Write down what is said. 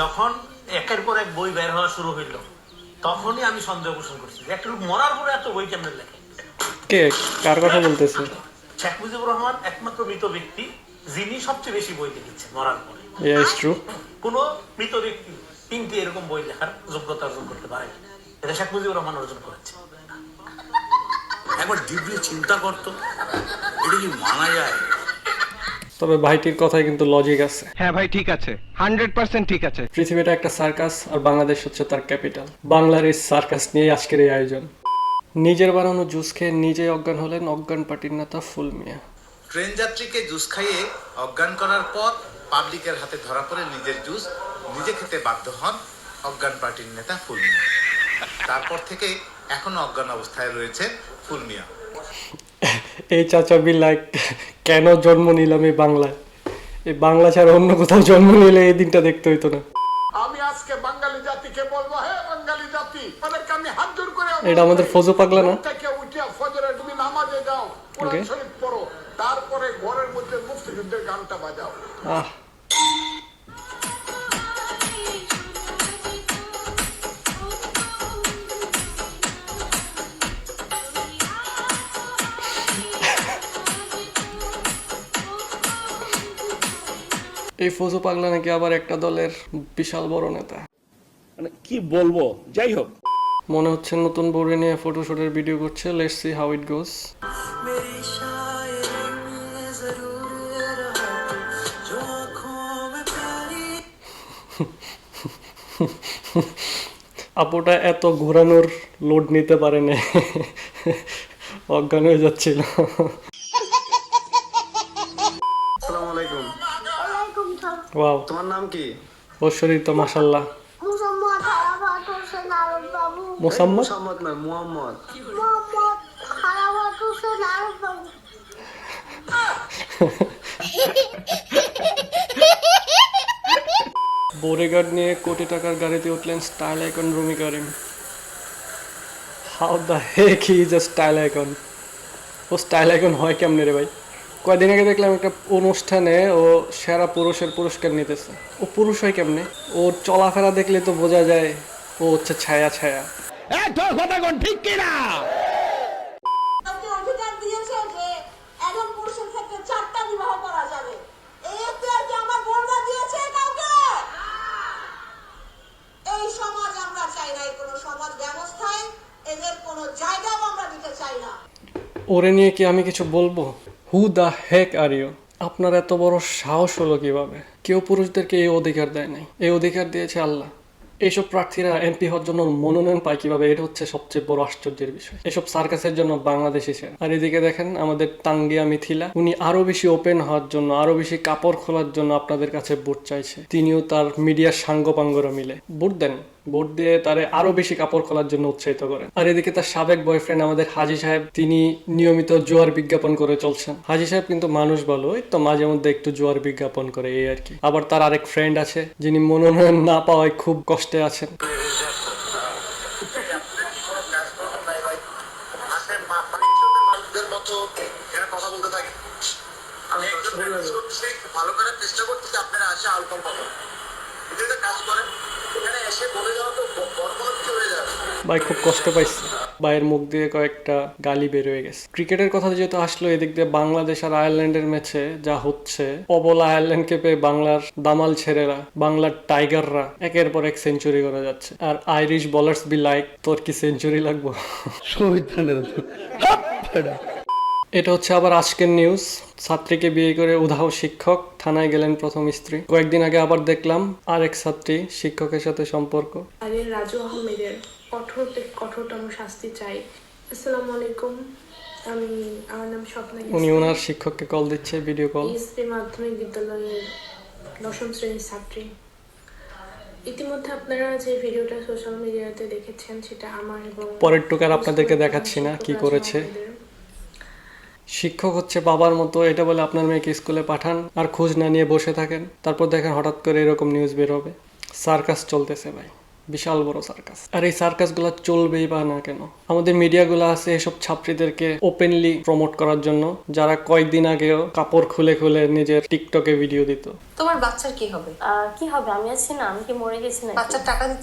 যখন একের পর এক বই বের হওয়া শুরু হইল তখনই আমি সন্দেহ পোষণ করছি যে একটা লোক মরার পরে এত বই কেমন লেখে? কে? কার কথা বলতেছে? শেখ মুজিবুর রহমান একমাত্র মৃত ব্যক্তি যিনি সবচেয়ে বেশি বই লিখেছেন মরার পরে। ট্রু কোনো মৃত ব্যক্তি তিনটি এরকম বই লেখার যোগ্যতা অর্জন করতে পারে এটা শেখ মুজিবুর রহমান অর্জন করেছে। একবার ডিপলি চিন্তা করতো এটা কি মানা যায়? তবে ভাইটির কথায় কিন্তু লজিক আছে। হ্যাঁ ভাই ঠিক আছে। হান্ড্রেড পার্সেন্ট ঠিক আছে। পৃথিবীটা একটা সার্কাস আর বাংলাদেশ হচ্ছে তার ক্যাপিটাল বাংলার এই সার্কাস নিয়ে আজকের এই আয়োজন। নিজের বানানো জুস খেয়ে নিজেই অজ্ঞান হলেন অজ্ঞান পার্টির নেতা ফুল মিয়া। ট্রেন যাত্রীকে জুস খাইয়ে অজ্ঞান করার পর পাবলিকের হাতে ধরা পড়ে নিজের জুস নিজে খেতে বাধ্য হন অজ্ঞান পার্টির নেতা ফুলমিয়া তারপর থেকে এখনও অজ্ঞান অবস্থায় রয়েছে ফুলমিয়া এই চাচা বি লাইক কেন জন্ম নিলাম এই বাংলায় এই বাংলা ছাড়া অন্য কোথাও জন্ম নিলে এই দিনটা দেখতে হইতো না আমি আজকে বাঙালি জাতিকে বলব হে বাঙালি জাতি তাদেরকে আমি হাত জোর করে এটা আমাদের ফজো পাগলা না? থেকে উঠিয়া ফজরে তুমি নামাজে যাও কোরআন. শরীফ পড়ো তারপরে ঘরের মধ্যে মুক্তিযুদ্ধের গানটা বাজাও আহ এই ফজু পাগলা নাকি আবার একটা দলের বিশাল বড় নেতা? মানে কি বলব? যাই হোক। মনে হচ্ছে নতুন বউরে নিয়ে ফটোশুটের ভিডিও করছে let's see how it goes আপুটা এত ঘোরানোর লোড নিতে পারে না অজ্ঞান হয়ে যাচ্ছিল। আসসালামু আলাইকুম। ওয়াও তোমার নাম কি? ওর শরীর তো মাসাল্লাহ মুসাম্মদ হারাফাত হোসেন আরব বাবু। মোসাম্মদ মোহাম্মদ নয় মুহাম্মদ। মোহাম্মদ হারাফাত হোসেন আরব বাবু। বোরেগার্ড নিয়ে কোটি টাকার গাড়িতে উঠলেন style icon Rumi Karim. How the heck he is a style icon. O style icon হয় কেমনে রে ভাই? কয়দিন আগে দেখলাম একটা অনুষ্ঠানে ও সেরা পুরুষের পুরস্কার নিতেছে। ও পুরুষ হয় কেমনে? ওর চলাফেরা দেখলে তো বোঝা যায় ও হচ্ছে ছায়া ছায়া। আপনি অধিকার দিয়েছে যে একজন পুরুষের ক্ষেত্রে চারটা বিবাহ করা যাবে। এই এখতিয়ার কি আমার বোনরা দিয়েছে কাউকে? এই সমাজ আমরা চাই না এই কোনো সমাজ ব্যবস্থায় এদের কোনো জায়গাও আমরা দিতে চাই না। ওরে নিয়ে কি আমি কিছু বলব? Who the Heck are you আপনার এত বড় সাহস হলো কীভাবে? কেউ পুরুষদেরকে এই অধিকার দেয় নাই। এই অধিকার দিয়েছে আল্লাহ। এইসব প্রার্থীরা এমপি হওয়ার জন্য মনোনয়ন পায় কীভাবে? এটা হচ্ছে সবচেয়ে বড় আশ্চর্যের বিষয়। এসব সার্কাসের জন্য বাংলাদেশ সেরা আর এদিকে দেখেন আমাদের তাঙ্গিয়া মিথিলা। উনি আরও বেশি ওপেন হওয়ার জন্য, আরও বেশি কাপড় খোলার জন্য আপনাদের কাছে ভোট চাইছে। তিনিও তার মিডিয়ার সাঙ্গপাঙ্গরা মিলে। ভোট দেন। ভোট দিয়ে তারে আরও বেশি কাপড় খোলার জন্য উৎসাহিত করেন আর এদিকে তার সাবেক বয়ফ্রেন্ড আমাদের হাজি সাহেব, তিনি নিয়মিত জোয়ার বিজ্ঞাপন করে চলছেন। হাজি সাহেব কিন্তু মানুষ ভালো ওই তো মাঝে মধ্যে একটু জোয়ার বিজ্ঞাপন করে, এই আর কি। আবার তার আরেক ফ্রেন্ড আছে, যিনি মনোনয়ন না পাওয়ায় খুব কষ্টে আছেন। ভালো করে চেষ্টা আপনারা আসে পাবেন। কাজ করেন। ভাই খুব কষ্ট পাইছে। ভাইয়ের মুখ দিয়ে কয়েকটা গালি বের হয়ে গেছে। ক্রিকেটের কথা যেহেতু আসলো এদিক দিয়ে বাংলাদেশ আর আয়ারল্যান্ডের ম্যাচে যা হচ্ছে অবলা আয়ারল্যান্ডকে পেয়ে বাংলার দামাল ছেলেরা বাংলার টাইগাররা একের পর এক সেঞ্চুরি করে যাচ্ছে। আর আইরিশ বলার্স বি লাইক তোর কি সেঞ্চুরি লাগবো? এটা হচ্ছে আবার আজকের নিউজ ছাত্রীকে বিয়ে করে উধাও শিক্ষক থানায় গেলেন প্রথম স্ত্রী। কয়েকদিন আগে আবার দেখলাম আরেক ছাত্রী শিক্ষকের সাথে সম্পর্ক। আরে রাজু আহমেদের কঠোর থেকে কঠোরতম শাস্তি চাই। আসসালামু আলাইকুম। আমি আমার নাম স্বপ্না উনি ওনার শিক্ষককে কল দিচ্ছে ভিডিও কল ইসরি মাধ্যমিক বিদ্যালয়ের দশম শ্রেণির ছাত্রী। ইতিমধ্যে আপনারা যে ভিডিওটা সোশ্যাল মিডিয়াতে দেখেছেন সেটা আমার এবং পরের টুকার আপনাদেরকে দেখাচ্ছি না কি করেছে। শিক্ষক হচ্ছে বাবার মতো এটা বলে আপনার মেয়েকে স্কুলে পাঠান আর খোঁজ না নিয়ে বসে থাকেন। তারপর দেখেন হঠাৎ করে এরকম নিউজ বের হবে। সার্কাস চলতেছে ভাই বিশাল বড় সার্কাস। আর এই সার্কাসগুলো চলবেই বা না কেন? আমাদের মিডিয়াগুলো আছে এসব ছাত্রীদেরকে ওপেনলি প্রমোট করার জন্য যারা কয়েকদিন আগেও কাপড় খুলে খুলে নিজের টিকটকে ভিডিও দিত। তোমার বাচ্চার কি হবে? কি হবে? আমি আছি না আমি কি মরে গেছি না বাচ্চার টাকা দিচ্ছে।